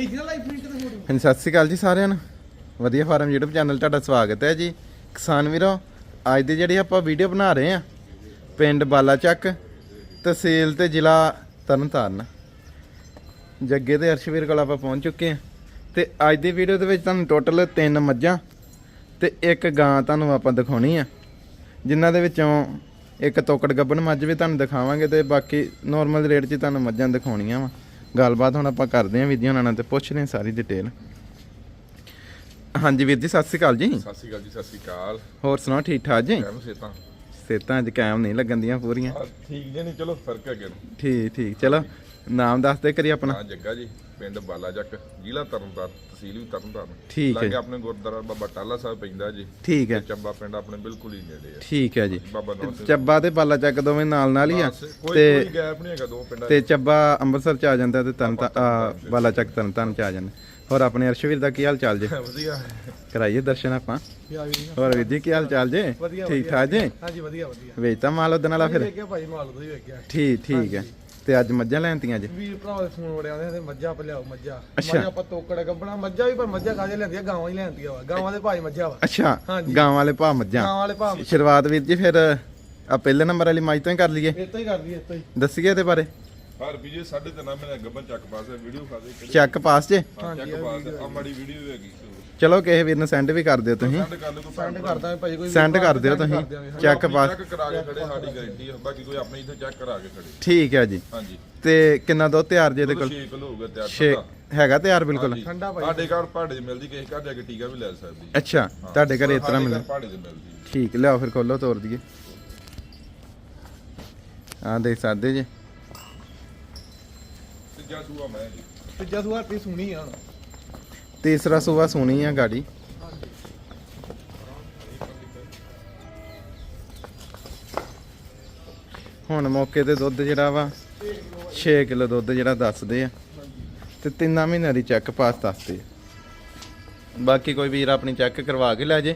ਹਾਂਜੀ, ਸਤਿ ਸ਼੍ਰੀ ਅਕਾਲ ਜੀ ਸਾਰਿਆਂ ਨੂੰ। ਵਧੀਆ ਫਾਰਮ YouTube ਚੈਨਲ ਤੁਹਾਡਾ ਸਵਾਗਤ ਹੈ ਜੀ। ਕਿਸਾਨ ਵੀਰੋ, ਅੱਜ ਦੀ ਜਿਹੜੀ ਆਪਾਂ ਵੀਡੀਓ ਬਣਾ ਰਹੇ ਆ ਪਿੰਡ ਬਾਲਾਚੱਕ ਤਹਿਸੀਲ ਤੇ ਜ਼ਿਲ੍ਹਾ ਤਰਨਤਾਰਨ। ਜੱਗੇ ਤੇ ਅਰਸ਼ਵੀਰ ਕੋਲ ਆਪਾਂ ਪਹੁੰਚ ਚੁੱਕੇ ਆ ਤੇ ਅੱਜ ਦੀ ਵੀਡੀਓ ਦੇ ਵਿੱਚ ਤੁਹਾਨੂੰ ਟੋਟਲ ਤਿੰਨ ਮੱਝਾਂ ਤੇ ਇੱਕ ਗਾਂ ਤੁਹਾਨੂੰ ਆਪਾਂ ਦਿਖਾਉਣੀ ਆ। ਜਿਨ੍ਹਾਂ ਦੇ ਵਿੱਚੋਂ ਇੱਕ ਤੋਕੜ ਗੱਬਣ ਮੱਝ ਵੀ ਤੁਹਾਨੂੰ ਦਿਖਾਵਾਂਗੇ ਤੇ ਬਾਕੀ ਨਾਰਮਲ ਰੇਟ 'ਚ ਤੁਹਾਨੂੰ ਮੱਝਾਂ ਦਿਖਾਉਣੀਆਂ ਵਾ। ਗੱਲਬਾਤ ਹੁਣ ਆਪਾਂ ਕਰਦੇ ਆਂ ਉਹਨਾਂ ਨਾਲ ਤੇ ਪੁੱਛਦੇ ਆਂ ਸਾਰੀ ਡਿਟੇਲ ਹਾਂਜੀ ਵੀਰ ਜੀ ਸਤਿ ਸ਼੍ਰੀ ਅਕਾਲ ਜੀ। ਸਤਿ ਸ਼੍ਰੀ ਅਕਾਲ ਜੀ ਸਤਿ ਸ਼੍ਰੀ ਅਕਾਲ। ਹੋਰ ਸੁਣਾਓ ਠੀਕ ਠਾਕ ਜੀ? ਕਿਵੇਂ ਸੇਤਾਂ? ਅੱਜ ਕਾਇਮ ਨਹੀਂ ਲੱਗਣ ਦੀਆਂ ਪੂਰੀਆਂ ਠੀਕ ਜੇ ਨਹੀਂ ਚਲੋ ਫ਼ਰਕ ਹੈ ਕਿ ਠੀਕ ਠੀਕ ਚਲੋ। ਨਾਮ ਦੱਸ ਦੇ ਕਰੀ ਆਪਣਾ। ਹਾਂ ਜੱਗਾ ਜੀ ਪਿੰਡ ਬਾਲਾਜੱਕ ਜ਼ਿਲ੍ਹਾ ਤਰਨਤਾਰਨ ਤਹਿਸੀਲ ਵੀ ਤਰਨਤਾਰਨ। ਠੀਕ ਹੈ। ਲਾਗੇ। ਆਪਣੇ ਗੁਰਦੁਆਰਾ ਬਾਬਾ ਟਾਲਾ ਸਾਹਿਬ ਪੈਂਦਾ ਜੀ। ਠੀਕ ਹੈ। ਤੇ ਚੱਬਾ ਪਿੰਡ ਆਪਣੇ ਬਿਲਕੁਲ ਹੀ ਨੇੜੇ ਆ। ਠੀਕ ਹੈ ਜੀ। ਬਾਬਾ ਨੌਰ ਸਿੰਘ। ਚੱਬਾ ਤੇ ਬਾਲਾ ਚੱਕ ਦੋਵੇਂ ਨਾਲ ਨਾਲ ਹੀ ਆ। ਬਸ, ਕੋਈ ਤੇ ਕੋਈ ਗੈਪ ਨਹੀਂ ਹੈਗਾ ਦੋ ਪਿੰਡਾਂ 'ਚ। ਤੇ ਚੱਬਾ ਅੰਮ੍ਰਿਤਸਰ ਚ ਆ ਜਾਂਦਾ ਤੇ ਤਰਨ ਬਾਲਾ ਚੱਕ ਤਰਨ ਤਾਰਨ ਚ ਆ ਜਾਂਦਾ। ਹੋਰ ਆਪਣੇ ਅਰਸ਼ਵੀਰ ਦਾ ਕੀ ਹਾਲ ਚਾਲ ਜੇ? ਵਧੀਆ। ਕਰਾਈਏ ਦਰਸ਼ਨ ਆਪਾਂ। ਕੀ ਆ ਗਈ ਹੋਰ ਵੀਰ ਜੀ ਕੀ ਹਾਲ ਚਾਲ ਜੇ? ਵਧੀਆ, ਠੀਕ ਠਾਕ ਜੇ? ਹਾਂਜੀ ਵਧੀਆ ਵਧੀਆ। ਵੇਚਤਾ ਮਾਲ ਉਹਦੇ ਨਾਲ ਫਿਰ? ਵੇਖਿਆ ਭਾਈ ਮਾਲ ਤੋਂ ਹੀ ਵੇਖਿਆ। ਠੀਕ ਠੀਕ ਹੈ। ਤੇ ਅੱਜ ਮੱਝਾਂ ਲੈਣਤੀਆਂ ਜੇ? ਵੀਰ ਭਰਾ ਦੇ ਫੋਨ ਵੜਿਆ ਆਉਂਦੇ ਤੇ ਮੱਝਾਂ ਆਪਾਂ ਲਿਆਓ ਮੱਝਾਂ। ਅੱਛਾ। ਮੱਝਾਂ ਆਪਾਂ ਤੋਕੜ ਗੱਬਣਾ ਮੱਝਾਂ ਵੀ ਪਰ ਮੱਝਾਂ ਕਾਹਦੇ ਲੈਂਦੀਆਂ? ਗਾਵਾਂ ਹੀ ਲੈਂਦੀਆਂ ਵਾ। ਗਾਵਾਂ ਦੇ ਭਾਈ ਮੱਝਾਂ ਵਾ। ਅੱਛਾ ਹਾਂਜੀ। ਗਾਂ ਵਾਲੇ ਭਾ ਮੱਝਾਂ। ਗਾਵਾਂ ਵਾਲੇ ਭਾਅ ਸ਼ੁਰੂਆਤ ਵੀਰ ਜੀ ਫਿਰ ਆ ਪਹਿਲੇ ਨੰਬਰ ਵਾਲੀ ਮੱਝ ਤੋਂ ਹੀ ਕਰ ਲਈਏ। ਇਹ ਤੋਂ ਹੀ ਕਰਦੀ ਇਹ ਤੋਂ ਹੀ। ਦੱਸੀਏ ਇਹਦੇ ਬਾਰੇ। ਹਰ ਵੀ ਜੇ ਸਾਢੇ ਤਿੰਨ ਮਹੀਨੇ ਗੱਬਨ ਚੱਕ ਪਾਸੇ ਵੀਡੀਓ ਖਾਦੇ ਕਿਹੜੀ ਚੈੱਕ ਪਾਸ ਜੇ? ਹਾਂ, ਚੱਕ ਪਾਸੇ ਆ ਮਾੜੀ ਵੀਡੀਓ ਹੈਗੀ। ਚਲੋ ਕਿਸੇ ਵੀਰ ਨੂੰ ਸੈਂਡ ਵੀ ਕਰ ਦਿਓ ਤੁਸੀਂ। ਸੈਂਡ ਕਰ ਲੈ ਕੋਈ ਸੈਂਡ ਕਰਦਾ ਭਾਈ ਕੋਈ ਸੈਂਡ ਕਰ ਦਿਓ ਤੁਸੀਂ। ਚੈੱਕ ਪਾਸ ਚੈੱਕ ਕਰਾ ਕੇ ਖੜੇ ਸਾਡੀ ਗਾਰੰਟੀ ਆ। ਬਾਕੀ ਕੋਈ ਆਪਣੇ ਇੱਥੇ ਚੈੱਕ ਕਰਾ ਕੇ ਖੜੇ। ਠੀਕ ਹੈ ਜੀ। ਹਾਂਜੀ। ਤੇ ਕਿੰਨਾ ਦੁੱਧ ਤਿਆਰ ਜੇ ਇਹਦੇ ਕੋਲ? 6 ਕਿਲੋ ਹੋਊਗਾ ਤਿਆਰ ਛੇ। ਹੈਗਾ ਤਿਆਰ ਬਿਲਕੁਲ। ਠੰਡਾ ਭਾਈ। ਸਾਡੇ ਘਰ ਭਾੜੇ 'ਚ ਮਿਲਦੀ ਕਿਸੇ ਘਰ ਜਾ ਕੇ ਟੀਕਾ ਵੀ ਲੈ ਸਕਦੀ ਅੱਛਾ ਤੁਹਾਡੇ ਘਰੇ ਇਸ ਤਰ੍ਹਾਂ ਮਿਲਦਾ। ਭਾੜੇ 'ਚ ਮਿਲਦੀ ਠੀਕ ਲਿਆਓ ਫਿਰ ਖੋਲੋ ਤੋੜ ਦਈਏ। ਆ ਦੇਖ ਸਕਦੇ ਜੀ। ਤੀਜਾ ਸੂਆ ਮੈਂ ਜੀ। ਤੀਜਾ ਸੂਆ ਤੀ ਸੁਣੀ ਆ ਹੁਣ। ਤੀਸਰਾ ਸੂਆ ਸੋਣੀ ਆ ਗਾੜੀ। ਹੁਣ ਮੌਕੇ ਤੇ ਦੁੱਧ ਜਿਹੜਾ ਵਾ 6 ਕਿਲੋ ਦੁੱਧ ਜਿਹੜਾ ਦੱਸਦੇ ਆ। ਤੇ ਤਿੰਨਾਂ ਮਹੀਨਿਆਂ ਦੀ ਚੈੱਕ ਪਾਸ ਦੱਸਦੇ ਆ। ਬਾਕੀ ਕੋਈ ਵੀਰ ਆਪਣੀ ਚੈੱਕ ਕਰਵਾ ਕੇ ਲੈ ਜੇ।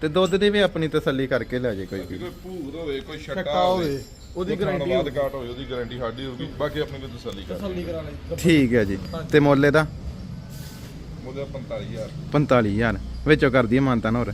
ਤੇ ਦੁੱਧ ਦੀ ਵੀ ਆਪਣੀ ਤਸੱਲੀ ਕਰਕੇ ਲੈ ਜੇ ਕੋਈ ਕੋਈ ਭੂਤ ਹੋਵੇ ਕੋਈ ਛੱਟਾ ਹੋਵੇ ਉਹਦੀ ਗਾਰੰਟੀ ਕਾਟ ਹੋਵੇ ਉਹਦੀ ਗਾਰੰਟੀ ਸਾਡੀ ਹੋਊਗੀ ਬਾਕੀ ਆਪਣੀ ਕੋਈ ਤਸੱਲੀ ਕਰ ਤਸੱਲੀ ਕਰਾ ਲਈ। ਠੀਕ ਹੈ ਜੀ। ਤੇ ਮੁੱਲ ਇਹਦਾ? ਉਹਦੇ 45000 45000 ਵਿੱਚੋਂ ਕਰਦੀ ਹੈ ਮਾਨਤਾ ਹੋਰ?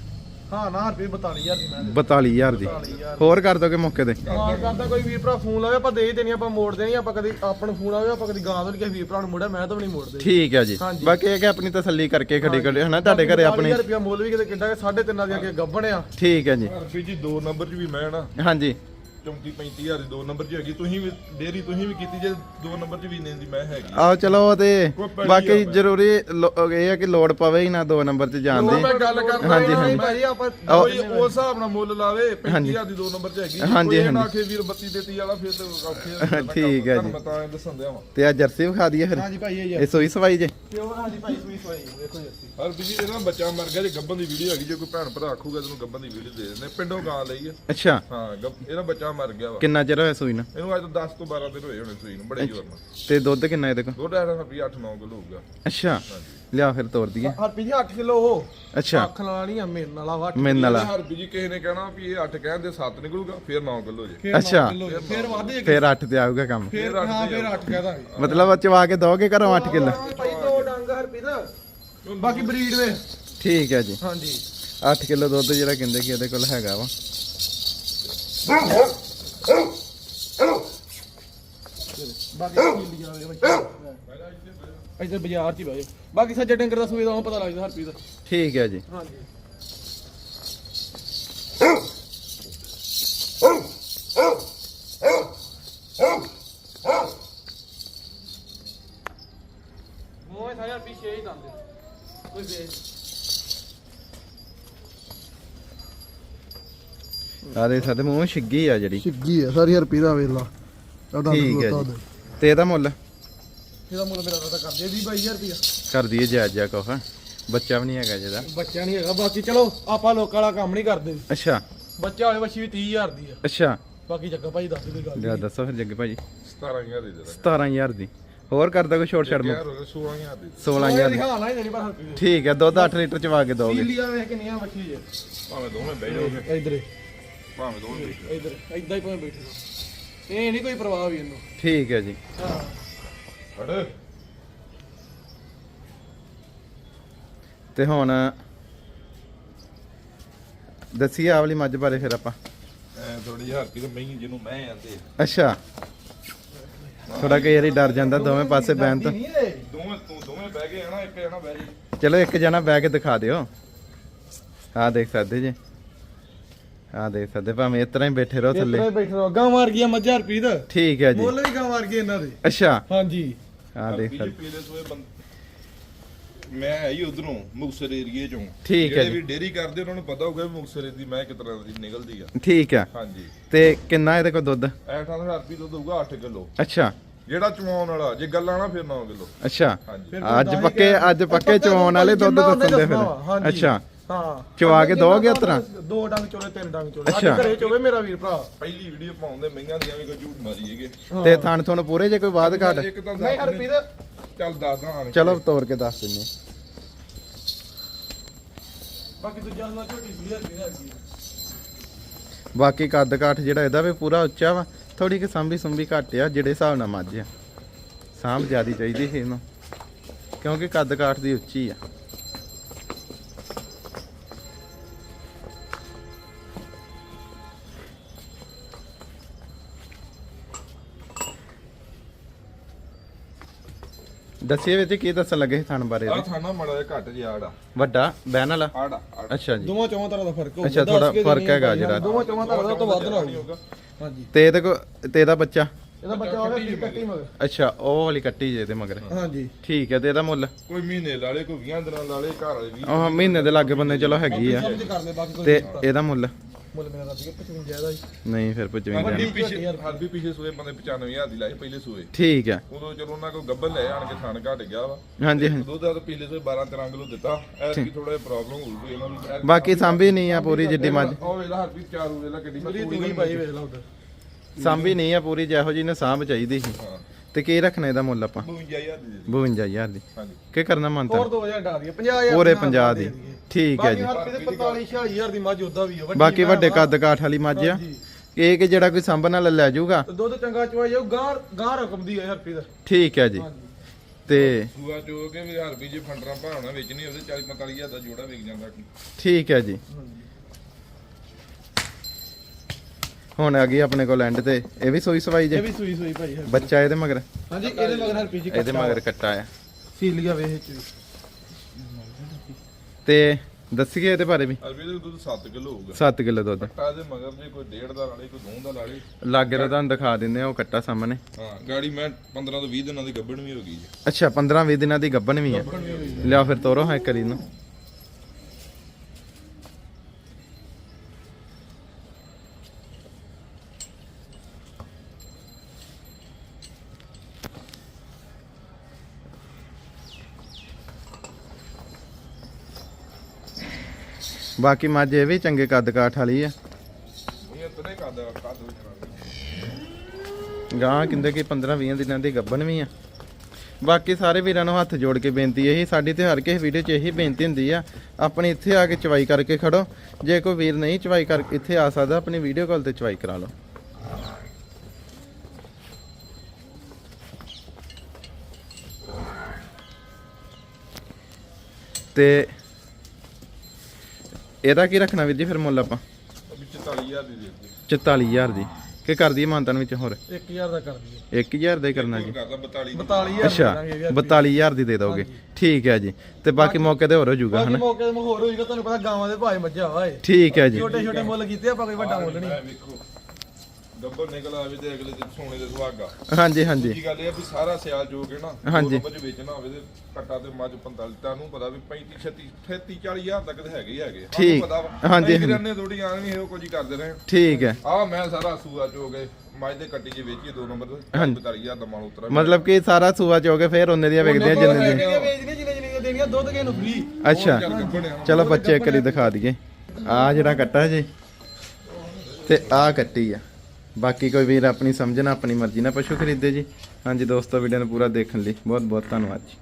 ਹਾਂ ਨਾ ਰੁਪਏ 42000 ਦੀ ਮੈਂ ਦੇ 42000 ਦੀ। 42000 ਹੋਰ ਕਰ ਦੋਗੇ ਮੌਕੇ ਤੇ? ਹਾਂ ਕਰਦਾ ਕੋਈ ਵੀਰ ਭਰਾ ਫੋਨ ਲਾਵੇ ਆਪਾਂ ਦੇ ਹੀ ਦੇਣੀ ਆਪਾਂ ਮੋੜ ਦੇਣੀ ਆਪਾਂ ਕਦੀ ਆਪਣ ਫੋਨ ਆਵੇ ਆਪਾਂ ਕਦੀ ਗਾਂ ਤੋਂ ਕਿਸੇ ਵੀਰ ਭਰਾ ਨੂੰ ਮੋੜਿਆ ਮੈਂ ਤਾਂ ਵੀ ਨਹੀਂ ਮੋੜਦੇ। ਠੀਕ ਹੈ ਜੀ। ਬਾਕੀ ਇਹ ਕਿ ਆਪਣੀ ਤਸੱਲੀ ਕਰਕੇ ਖੜੀ ਖੜੇ ਹਨਾ ਤੁਹਾਡੇ ਘਰੇ ਆਪਣੀ ਰੁਪਿਆ ਮੁੱਲ ਵੀ ਕਿਤੇ ਕਿੱਡਾ 3.5 ਦੇ ਅੱਗੇ ਗੱਬਣ ਆ। ਠੀਕ ਹੈ ਜੀ। ਰਫੀ ਜੀ ਦੋ ਨੰਬਰ 'ਚ ਵੀ ਮੈਂ ਨਾ ਹਾਂਜੀ। 34 35000 ਦੀ ਦੋ ਨੰਬਰ 'ਚ ਹੈਗੀ। ਤੁਸੀਂ ਵੀ ਡੇਰੀ ਤੁਸੀਂ ਵੀ ਕੀਤੀ ਜੇ ਦੋ ਨੰਬਰ 'ਚ ਵੀ ਨੇ ਦੀ ਮੈਂ ਹੈਗੀ। ਆਓ ਚਲੋ ਤੇ ਕੋਈ ਬਾਕੀ ਆ। ਜ਼ਰੂਰੀ ਲੋ- ਇਹ ਹੈ ਕਿ ਲੋੜ ਪਵੇ ਹੀ ਨਾ ਦੋ ਨੰਬਰ ਤੇ ਜਾਣ ਉਹ ਦੀ ਮੈਂ ਗੱਲ ਕਰਦਾ ਹਾਂਜੀ, ਹਾਂ ਹਾਂਜੀ। ਭਾਈ ਆਪਾਂ ਕੋਈ ਉਸ ਹਿਸਾਬ ਨਾਲ ਮੁੱਲ ਲਾਵੇ 35000 ਦੀ ਦੋ ਨੰਬਰ 'ਚ ਹੈਗੀ। ਹਾਂਜੀ, ਕੋਈ ਇਹ ਨਾ ਹਾਂਜੀ। ਆਖੇ ਵੀਰ 32 33 ਵਾਲਾ ਫਿਰ ਤੇ ਔਖੇ ਠੀਕ ਹੈ ਜੀ। ਮੈਂ ਤਾਂ ਇਹ ਦੱਸਣ ਦਿਆਂ ਵਾਂ। ਤੇ ਆ ਜਰਸੀ ਵਿਖਾ ਦਈਏ ਫਿਰ। ਹਾਂਜੀ ਭਾਈ ਇਹ ਇਹ ਸੋਈ ਸਵਾਈ ਜੇ? ਪਿਓਰ ਹਾਂਜੀ ਭਾਈ ਸੂਈ ਸੋਈ ਵੇਖੋ ਜੀ ਅਸੀਂ ਹਰ ਵੀ ਇਹਦਾ ਬੱਚਾ ਮਰ ਗਿਆ ਜੇ ਗੱਬਨ ਦੀ ਵੀਡੀਓ ਹੈਗੀ ਜੇ ਕੋਈ ਭੈਣ ਭਰਾ ਆਖੂਗਾ ਤੈਨੂੰ ਗੱਬਨ ਦੀ ਵੀਡੀਓ ਦੇ ਦਿੰਦੇ। ਪਿੰਡੋਂ ਗਾਂ ਲਈ ਆ। ਅੱਛਾ। ਹਾਂ ਗੱਬ- ਇਹਦਾ ਬੱਚਾ ਮਰ ਗਿਆ ਵਾ। ਕਿੰਨਾ ਚਿਰ ਹੋਇਆ ਸੂਈ ਨਾ? ਇਹਨੂੰ ਅੱਜ ਤੋਂ 10 ਤੋਂ 12 ਦਿਨ ਹੋਏ ਹੋਣੇ ਸੂਈ ਨੂੰ ਬੜੇ ਜ਼ੋਰ ਨਾਲ। ਤੇ ਦੁੱਧ ਕਿੰਨਾ ਇਹਦੇ ਕੋਲ? ਦੁੱਧ ਇਹਦਾ ਵੀ 8 9 ਕਿਲੋ ਹੋਊਗਾ ਅੱਛਾ। ਲਿਆ ਫਿਰ ਤੋੜ ਦਈਏ। ਹਰਪੀ ਜੀ 8 ਕਿਲੋ ਉਹ। ਅੱਛਾ। ਅੱਖ ਨਾਲ ਨਹੀਂ ਆ ਨਾਲ ਆ ਵੱਟ ਮਿੰਨ ਵਾਲਾ। ਹਰ ਵੀ ਕਿਸੇ ਨੇ ਕਹਿਣਾ ਵੀ ਇਹ 8 ਕਹਿੰਦੇ 7 ਨਿਕਲੂਗਾ ਫਿਰ 9 ਕਿਲੋ ਜੇ। ਅੱਛਾ। ਫਿਰ ਵੱਧ ਜੇ। ਫਿਰ 8 ਤੇ ਆਊਗਾ ਕੰਮ। ਫਿਰ ਹਾਂ ਫਿਰ 8 ਕਹਿ ਦਾਂਗੇ। ਮਤਲਬ ਚਵਾ ਕੇ ਦੋਗੇ ਘਰੋਂ 8 ਕਿਲੋ? ਭਾਈ ਦੋ ਡੰਗ ਹਰਪੀ ਦਾ। ਬਾਕੀ ਬਰੀਡ ਵੇ ਠੀਕ ਹੈ ਜੀ। ਹਾਂਜੀ। 8 ਕਿਲੋ ਦੁੱਧ ਜਿਹੜਾ ਕਹਿੰਦੇ ਕਿ ਇਹਦੇ ਕੋਲ ਹੈਗਾ ਵਾ। ਬਾਕੀ ਕੀ ਜਾਵੇ ਬੱਚਾ ਇੱਧਰ ਬਾਜ਼ਾਰ 'ਚ ਹੀ ਬਾਈ। ਬਾਕੀ ਸੱਜੇ ਡੰਗਰ ਦਾ ਦਾ ਉਹ ਪਤਾ ਲੱਗਦਾ ਹਰਪੀ ਦਾ ਠੀਕ ਹੈ ਜੀ। ਹਾਂਜੀ। ਮੋਹ ਸਾਰੇ ਹਰਪੀ ਛੇ ਹੀ ਦੰਦੇ। ਕੋਈ ਵੇ ਆਦੇ ਸਾਡੇ ਮੂੰਹ ਛਿੱਗੀ ਆ ਜਿਹੜੀ। ਸਿੱਗੀ ਆ ਸਾਰੀ ਹਰਪੀ ਦਾ ਵੇਲਾ ਠੀਕ ਹੈ ਜੀ। ਤੇ ਇਹਦਾ ਮੁੱਲ? ਇਹਦਾ ਮੁੱਲ ਮੇਰਾ ਤਾਂ ਕਰਦੇ ਦੀ 22000 ਰੁਪਿਆ ਕਰ ਦਈਏ ਜਾਇਜ਼ ਜਾ ਕੋਹ ਬੱਚਾ ਵੀ ਨਹੀਂ ਹੈਗਾ ਜਿਹਦਾ। ਬੱਚਾ ਨਹੀਂ ਹੈਗਾ ਬਾਕੀ ਚਲੋ ਆਪਾਂ ਲੋਕਾਂ ਵਾਲਾ ਕੰਮ ਨਹੀਂ ਕਰਦੇ। ਅੱਛਾ। ਬੱਚਾ ਹੋਵੇ ਬੱਚੀ ਵੀ 30000 ਦੀ ਆ। ਅੱਛਾ। ਬਾਕੀ ਜੱਗਾ ਭਾਈ ਦੱਸ ਕੋਈ ਗੱਲ ਲਿਆ ਦੱਸੋ ਫਿਰ ਜੱਗੇ ਭਾਜੀ 17000 ਦੇ ਦੇ 17000 ਦੀ। ਹੋਰ ਕਰਦਾ ਕੋਈ ਛੋਟ ਛੜ ਹੋ ਗਿਆ 16000 ਦੇ 16000 ਦੀ। ਦਿਖਾ ਨਾ ਦੇਣੀ ਪਰ ਠੀਕ ਹੈ ਦੁੱਧ 8 ਲੀਟਰ ਚਵਾ ਕੇ ਦੋਗੇ ਲੀਲੀਆਂ ਵੇਖ ਕਿੰਨੀਆਂ ਬੱਚੀ ਜੇ। ਭਾਵੇਂ ਦੋਵੇਂ ਬਹਿ ਜਾਓਗੇ। ਇਧਰ। ਭਾਵੇਂ ਦੋਵੇਂ ਬੈਠੋ ਇਧਰ ਇਦਾਂ ਹੀ ਭਾਵੇਂ ਬੈਠੇ। ਇਹ ਨਹੀਂ ਕੋਈ ਪ੍ਰਵਾਹ ਹੋਈ ਇਹਨੂੰ। ਠੀਕ ਹੈ ਜੀ। ਹਾਂ। ਫੜ। ਤੇ ਹੁਣ ਦੱਸੀਏ ਆਵਲੀ ਮੱਝ ਬਾਰੇ ਫਿਰ ਆਪਾਂ। ਥੋੜੀ ਹਰਕੀ ਤੇ ਮਹੀਂ ਜਿਹਨੂੰ ਮੈਂ ਆਂਦੇ ਅੱਛਾ। ਥੋੜਾ ਕਈ ਵਾਰੀ ਡਰ ਜਾਂਦਾ ਦੋਵੇਂ ਪਾਸੇ ਬੈਨ ਤੋਂ। ਦੋਵੇਂ ਤੂੰ ਦੋਵੇਂ ਬਹਿ ਗਏ ਹਨਾ ਇੱਕ ਜਣਾ ਬਹਿ ਜੀ। ਚਲੋ ਇੱਕ ਜਣਾ ਬਹਿ ਕੇ ਦਿਖਾ ਦਿਓ। ਆ ਦੇਖ ਸਕਦੇ ਜੀ। ਆਹ ਦੇਖ ਸਕਦੇ ਭਾਵੇਂ ਇਸ ਤਰ੍ਹਾਂ ਹੀ ਬੈਠੇ ਰਹੋ ਥੱਲੇ। ਇੱਥੇ ਬੈਠੇ ਰਹੋ। ਗਾਂ ਮਾਰ ਗਿਆ ਮੱਝਾਂ ਰੁਪਏ ਦਾ ਠੀਕ ਹੈ ਜੀ। ਮੁੱਲ ਵੀ ਗਾਂ ਮਾਰ ਗਏ ਇਹਨਾਂ ਦੇ। ਅੱਛਾ। ਹਾਂਜੀ। ਆਹ ਦੇਖ ਸਕਦੇ। ਪੀਲੇ ਸੋਏ ਬੰਦ ਮੈਂ ਆਈ ਉਧਰੋਂ ਮੁਕਸਰ ਏਰੀਏ ਚੋਂ। ਠੀਕ ਹੈ ਜਿਹੜੇ ਜੀ। ਵੀ ਡੇਰੀ ਕਰਦੇ ਉਹਨਾਂ ਨੂੰ ਪਤਾ ਹੋਊਗਾ ਵੀ ਮੁਕਸਰ ਦੀ ਮੈਂ ਕਿਸ ਤਰ੍ਹਾਂ ਦੀ ਨਿਕਲਦੀ ਆ। ਠੀਕ ਹੈ। ਹਾਂਜੀ। ਤੇ ਕਿੰਨਾ ਇਹਦੇ ਕੋਲ ਦੁੱਧ? ਐ 8000 ਰੁਪਏ ਦੁੱਧ ਹੋਊਗਾ 8 ਕਿਲੋ। ਅੱਛਾ। ਜਿਹੜਾ ਚਵਾਉਣ ਵਾਲਾ ਜੇ ਗੱਲਾਂ ਨਾ ਫਿਰ 9 ਕਿਲੋ। ਅੱਛਾ। ਹਾਂਜੀ। ਫਿਰ ਅੱਜ ਪੱਕੇ ਅੱਜ ਪੱਕੇ ਚਵਾਉਣ ਵਾਲੇ ਦੁੱਧ ਜਿੰਨਾ ਉਹਨੇ ਦੱਸਣ ਦੇ ਦੱਸਣਾ ਵਾ, ਫਿਰ ਹਾਂਜੀ। ਅੱਛਾ। ਹਾਂ। ਚਵਾ ਕੇ ਦੋਗੇ ਤਰ੍ਹਾਂ? ਦੋ ਡੰਗ ਚੋਲੇ ਤਿੰਨ ਡੰਗ ਚੋਲੇ। ਅੱਛਾ। ਅੱਜ ਘਰੇ ਚੋਵੇ ਮੇਰਾ ਵੀਰ ਭਰਾ। ਪਹਿਲੀ ਵੀਡੀਓ ਪਾਉਂਦੇ ਮਈਆਂ ਦੀਆਂ ਵੀ ਕੋਈ ਝੂਠ ਮਾਰੀ ਹੈਗੇ। ਤੇ ਥਣ ਤੁਹਾਨੂੰ ਪੂਰੇ ਜੇ ਕੋਈ ਬਾਦ ਘਾਟ? ਇੱਕ ਤਾਂ ਨਹੀਂ ਦੱਸ ਹਰਪ੍ਰੀਤ ਚੱਲ ਆਣ ਕੇ। ਚਲੋ ਤੋੜ ਕੇ ਦੱਸ ਦਿੰਨੇ। ਬਾਕੀ ਦੂਜਾ ਨਾ ਝੋਟੀ ਸੀ ਹਰਪ੍ਰੀਤ ਹੈਗੀ ਬਾਕੀ ਕੱਦ ਕਾਠ ਜਿਹੜਾ ਇਹਦਾ ਵੀ ਪੂਰਾ ਉੱਚਾ ਵਾ ਥੋੜੀ ਕਿ ਸੰਭੀ ਸੰਭੀ ਘੱਟ ਆ ਜਿਹੜੇ ਹਿਸਾਬ ਨਾਲ ਮੱਝ ਆ। ਸਾਂਭ ਜਿਆਦੀ ਚਾਹੀਦੀ ਸੀ ਇਹਨੂੰ ਕਿਉਂਕਿ ਕੱਦ ਕਾਠ ਦੀ ਉੱਚੀ ਆ। ਦੱਸਿਏ ਵਿੱਚ ਕੀ ਦੱਸਣ ਲੱਗੇ ਸੀ ਥਣ ਬਾਰੇ ਆਹ ਇਹਦੇ? ਥਾਣਾ ਮੜਾ ਜਿਹਾ ਘੱਟ ਜਿਹਾ ਆੜਾ। ਵੱਡਾ ਬਹਿਣ ਵਾਲਾ? ਆੜਾ ਆੜਾ। ਅੱਛਾ ਜੀ। ਦੋਵਾਂ ਚੌਵਾਂ ਤਰ੍ਹਾਂ ਦਾ ਫ਼ਰਕ ਹੋਊਗਾ। ਅੱਛਾ, ਥੋੜਾ ਫ਼ਰਕ ਆ ਹੈਗਾ ਜਿਹੜਾ। ਦੋਵਾਂ ਚੌਵਾਂ ਤਰ੍ਹਾਂ ਦਾ ਤੋਂ ਵੱਧ ਨਾ ਹੋਊਗਾ। ਹਾਂਜੀ। ਤੇ ਇਹਦੇ ਕੋ ਤੇ ਇਹਦਾ ਬੱਚਾ? ਇਹਦਾ ਬੱਚਾ ਉਹਨੇ ਵੀ ਕੱਟੀ ਮਗਰ। ਅੱਛਾ ਉਹ ਵਾਲੀ ਕੱਟੀ ਜੇ ਇਹਦੇ ਮਗਰ। ਹਾਂਜੀ। ਠੀਕ ਹੈ ਤੇ ਇਹਦਾ ਮੁੱਲ? ਕੋਈ ਮਹੀਨੇ ਲਾਲੇ ਕੋਈ 20 ਦਿਨਾਂ ਲਾਲੇ ਘਰ ਵਾਲੇ ਵੀ ਉਹ ਮਹੀਨੇ ਦੇ ਲਾਗੇ ਬੰਦੇ ਚਲੋ ਹੈਗੀ ਆ। ਸਮਝ ਕਰ ਲੈ ਬਾਕੀ ਕੋਈ ਤੇ ਇਹਦਾ ਮੁੱਲ? ਮੁੱਲ ਮੇਰਾ ਰੱਬ 55 ਦਾ ਜੀ ਨਹੀਂ ਫਿਰ 55 ਹੱਡੀ ਪਿਛੇ ਹੱਡੀ ਪਿਛੇ ਸੂਏ ਬੰਦੇ 95000 ਦੀ ਲਾਈ ਪਹਿਲੇ ਸੂਏ। ਠੀਕ ਹੈ। ਉਦੋਂ ਚਲੋ ਉਹਨਾਂ ਕੋ ਗੱਬਲ ਲੈ ਆਣ ਕੇ ਥਣ ਘਟ ਗਿਆ ਵਾ। ਹਾਂਜੀ ਹਾਂਜੀ। ਦੁੱਧ ਦਾ ਤਾਂ ਪਿਛਲੇ ਸੂਏ 12 13 ਕਿਲੋ ਦਿੱਤਾ। ਐਤਕੀ ਥੋੜਾ ਜਿਹਾ ਪ੍ਰੋਬਲਮ ਹੋ ਗਈ ਇਹਨਾਂ ਦੀ। ਐਤਕੀ- ਬਾਕੀ ਸਾਂਭੀ ਨਹੀਂ ਆ ਪੂਰੀ ਜਿੱਡੀ ਮੱਝ। ਉਹ ਵੇਲਾ ਹੱਡੀ ਚਾਰ ਹੋ ਵੇਲਾ ਗੱਡੀ ਮੇਰੀ ਤੂੰ ਹੀ ਭਾਈ ਵੇਖ ਲਾ ਉਧਰ। ਸਾਂਭੀ ਨਹੀਂ ਆ ਪੂਰੀ ਜਿਹੋ ਜੀ ਨੇ ਸਾਂਭ ਚਾਹੀਦੀ ਸੀ। ਹਾਂ। ਤੇ ਕੀ ਰੱਖਣਾ ਇਹਦਾ ਮੁੱਲ ਆਪਾਂ? 52000 ਦੀ ਦੇ ਦਿੱਤੀ। 52000 ਦੀ। ਹਾਂਜੀ। ਕੀ ਕਰਨਾ ਮੰਨਤਾ ਹੋਰ 2000 ਡਾ ਦਈਏ 50000 ਪੂਰੇ 50 ਦੀ ਠੀਕ ਹੈ ਬਾਕੀ ਜੀ। ਹਰ ਕਿਤੇ 45 46000 ਦੀ ਮੱਝ ਉਦਾਂ ਵੀ ਆ ਵੱਡੀ ਬਾਕੀ ਵੱਡੇ। ਕੱਦ ਕਾਠ ਵਾਲੀ ਮੱਝ ਆ। ਹਾਂਜੀ। ਇਹ ਕਿ ਜਿਹੜਾ ਕੋਈ ਸਾਂਭਣ ਨਾਲ ਲੈ ਜਾਊਗਾ? ਤੇ ਦੁੱਧ ਚੰਗਾ ਚਵਾਈ ਜਾਊ ਗਾਂ ਗਾਂ ਰਕਮ ਦੀ ਹੈ ਹਰਪ੍ਰੀਤ। ਠੀਕ ਹੈ ਜੀ। ਤੇ ਸੂਆ ਚੋ ਕੇ ਵੀ ਹਰ ਜੇ ਫੰਡਰਾਂ ਭਾਉਣਾ ਵੇਚਣੀ ਉਹਦੇ 40 45000 ਦਾ ਜੋੜਾ ਵਿਕ ਜਾਂਦਾ। ਠੀਕ ਹੈ ਜੀ। ਹੁਣ ਆ ਗਈ ਆਪਣੇ ਕੋਲ ਐਂਡ ਤੇ। ਇਹ ਵੀ ਸੋਈ ਸਵਾਈ ਇਹ ਜੇ ਵੀ ਸੂਈ ਸੂਈ ਭਾਈ ਹਰਪ੍ਰੀਤ। ਬੱਚਾ ਇਹਦੇ ਮਗਰ? ਹਾਂਜੀ ਇਹਦੇ ਮਗਰ ਹਰਪ੍ਰੀਤ ਜੀ ਇਹਦੇ ਮਗਰ ਕੱਟਾ ਆ। ਸੀਲੀਆ ਵੇਖ ਚ। ਤੇ ਦੱਸੀਏ ਇਹਦੇ ਬਾਰੇ ਵੀ। ਅਰਬੀ ਦਾ ਦੁੱਧ 7 ਕਿਲੋ ਹੋਊਗਾ। 7 ਕਿਲੋ ਦੁੱਧ। ਕੱਟਾ ਦੇ ਮਗਰ ਜੇ ਕੋਈ ਡੇਢ ਦਾ ਲਾਲੇ ਕੋਈ ਦੋ ਦਾ ਲਾਲੇ ਲਾਗੇ ਤਾਂ ਤੁਹਾਨੂੰ ਦਿਖਾ ਦਿੰਦੇ ਆ ਉਹ ਕੱਟਾ ਸਾਹਮਣੇ। ਹਾਂ ਗਾੜੀ ਮੈਂ 15 ਤੋਂ 20 ਦਿਨਾਂ ਦੀ ਗੱਭਣ ਵੀ ਹੋ ਗਈ ਜੀ। ਅੱਛਾ 15 20 ਦਿਨਾਂ ਦੀ ਗੱਬਨ ਵੀ ਆ। ਲਿਆ ਫਿਰ ਤੋਰੋ ਹਾਂ ਕਰੀ ਨੂੰ ਬਾਕੀ ਮੱਝ ਇਹ ਵੀ ਚੰਗੇ ਕੱਦ ਕਾਠ ਵਾਲੀ ਆ। ਇਹ ਤਨੇ ਕੱਦ ਕੱਦ ਵਿੱਚ ਗਾਂ ਕਹਿੰਦੇ ਕਿ 15 20 ਦਿਨਾਂ ਦੀ ਗੱਬਨ ਵੀ ਆ। ਬਾਕੀ ਸਾਰੇ ਵੀਰਾਂ ਨੂੰ ਹੱਥ ਜੋੜ ਕੇ ਬੇਨਤੀ ਇਹੀ ਸਾਡੀ ਤੇ ਹਰ ਕਿਸੇ ਵੀਡੀਓ 'ਚ ਇਹੀ ਬੇਨਤੀ ਹੁੰਦੀ ਆ ਆਪਣੀ ਇੱਥੇ ਆ ਕੇ ਚਵਾਈ ਕਰਕੇ ਖੜੋ। ਜੇ ਕੋਈ ਵੀਰ ਨਹੀਂ ਚਵਾਈ ਕਰ ਇੱਥੇ ਆ ਸਕਦਾ ਆਪਣੀ ਵੀਡੀਓ ਕਾਲ ਤੇ ਚਵਾਈ ਕਰਾ ਲਓ। ਤੇ ਇਹਦਾ ਕੀ ਰੱਖਣਾ ਵੀਰ ਜੀ ਫਿਰ ਮੁੱਲ ਆਪਾਂ? ਵਿੱਚ 40000 ਦੀ ਦੇ ਦਿੱਤੀ 44000 ਦੀ। ਕੀ ਕਰਦੀ ਹੈ ਮਾਨਤਨ ਵਿੱਚ ਹੋਰ? 1000 ਦਾ ਕਰ ਦਈਏ। 1000 ਦਾ ਹੀ ਕਰਨਾ ਜੀ। ਕਰਦਾ 42 ਦੀ। 42000 ਅੱਛਾ 42000 ਦੀ। ਦੇ ਦੋਗੇ। ਠੀਕ ਹੈ ਜੀ। ਤੇ ਬਾਕੀ ਮੌਕੇ ਤੇ ਹੋਰ ਹੋ ਜਾਊਗਾ ਬਾਕੀ ਹਨਾ? ਮੌਕੇ ਤੇ ਹੋਰ ਹੋਈਗਾ ਤੁਹਾਨੂੰ ਪਤਾ ਗਾਵਾਂ ਦੇ ਭਾਅ ਮੱਝਾਂ ਵਾਏ ਠੀਕ ਹੈ ਜੀ। ਛੋਟੇ ਛੋਟੇ ਮੁੱਲ ਕੀਤੇ ਆਪਾਂ ਕੋਈ ਵੱਡਾ ਮੁੱਲ ਨਹੀਂ। ਵੇਖੋ। ਗੱਬਰ ਨਿਕਲ ਆਵੇ ਤੇ ਅਗਲੇ ਦਿਨ ਸੋਨੇ ਦੇ ਸੁਹਾਗਾ। ਹਾਂਜੀ ਹਾਂਜੀ। ਕੀ ਗੱਲ ਇਹ ਆ ਵੀ ਸਾਰਾ ਸਿਆਲ ਜੋ ਕੇ ਨਾ ਹਾਂਜੀ। ਕੁਝ ਵੇਚਣਾ ਹੋਵੇ ਤੇ ਕੱਟਾ ਤੇ ਮੱਝ 45 ਤੁਹਾਨੂੰ ਪਤਾ ਵੀ 35 36 38 40 ਹਜ਼ਾਰ ਤੱਕ ਤੇ ਹੈਗੇ ਹੀ ਹੈਗੇ ਆ। ਸਾਨੂੰ ਠੀਕ। ਪਤਾ ਵਾ ਹਾਂਜੀ, ਅਸੀਂ ਹਾਂਜੀ। ਥੋੜੀ ਆਣ ਨਹੀਂ ਇਹੋ ਕੁਝ ਹੀ ਕਰਦੇ ਰਹੇ। ਠੀਕ ਹੈ। ਆ ਮੈਂ ਸਾਰਾ ਸੂਆ ਚੋ ਕੇ ਮੱਝ ਦੇ ਕੱਟੀ ਜੇ ਵੇਚੀਏ ਦੋ ਨੰਬਰ ਤੇ 42000 ਦਾ ਮਾਲ ਉਤਰਾ ਮਤਲਬ ਕਿ ਸਾਰਾ ਸੂਆ ਚੋ ਕੇ ਫੇਰ ਉਹਨੇ ਦੀਆਂ ਵਿਕਦੀਆਂ ਜਿੰਨੇ ਦੀ ਵੇਚਦੀਆਂ ਜਿੰਨੇ ਜਿੰਨੇ ਦੇਣੀਆਂ ਦੁੱਧ ਕੇ ਨੂੰ ਫ੍ਰੀ ਅੱਛਾ। ਚਲੋ ਬੱਚੇ ਇੱਕ ਵਾਰੀ ਦਿਖਾ ਦਈਏ। ਆ ਜਿਹੜਾ ਕੱਟਾ ਜੀ ਤੇ ਆ ਕੱਟੀ ਆ। ਬਾਕੀ ਕੋਈ ਵੀਰ ਆਪਣੀ ਸਮਝਣਾ ਆਪਣੀ ਮਰਜ਼ੀ ਨਾਲ ਪਸ਼ੂ ਖਰੀਦੇ ਜੀ। ਹਾਂਜੀ ਦੋਸਤੋ ਵੀਡੀਓ ਨੂੰ ਪੂਰਾ ਦੇਖਣ ਲਈ ਬਹੁਤ ਬਹੁਤ ਧੰਨਵਾਦ ਜੀ।